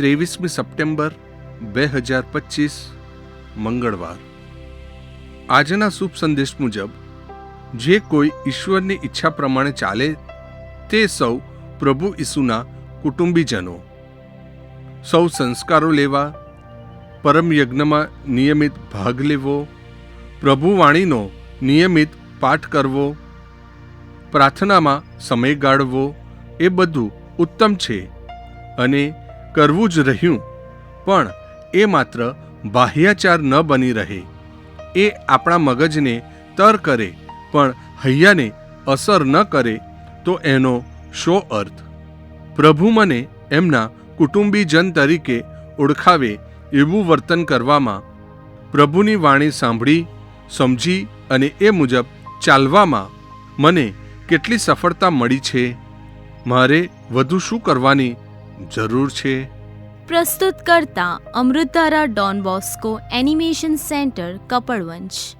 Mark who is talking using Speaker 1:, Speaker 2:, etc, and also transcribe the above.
Speaker 1: ત્રેવીસમી September, બે હજાર પચીસ, મંગળવાર. આજના શુભ સંદેશ મુજબ, જે કોઈ ઈશ્વરની ઈચ્છા પ્રમાણે ચાલે, તે સૌ પ્રભુ ઈસુના કુટુંબીજનો. સૌ સંસ્કારો લેવા, પરમ યજ્ઞમાં નિયમિત ભાગ લેવો, પ્રભુ વાણીનો નિયમિત પાઠ કરવો, પ્રાર્થનામાં સમય ગાળવો, એ બધું ઉત્તમ છે અને કરવું જ રહ્યું. પણ એ માત્ર બાહ્યાચાર ન બની રહે. એ આપણા મગજને તર કરે, પણ હૈયાને અસર ન કરે, તો એનો શો અર્થ? પ્રભુ મને એમના કુટુંબીજન તરીકે ઓળખાવે એવું વર્તન કરવામાં, પ્રભુની વાણી સાંભળી, સમજી અને એ મુજબ ચાલવામાં મને કેટલી સફળતા મળી છે? મારે વધુ શું કરવાની જરૂર છે?
Speaker 2: પ્રસ્તુત કરતા અમૃતારા Don Bosco animation centre Kapadvanj.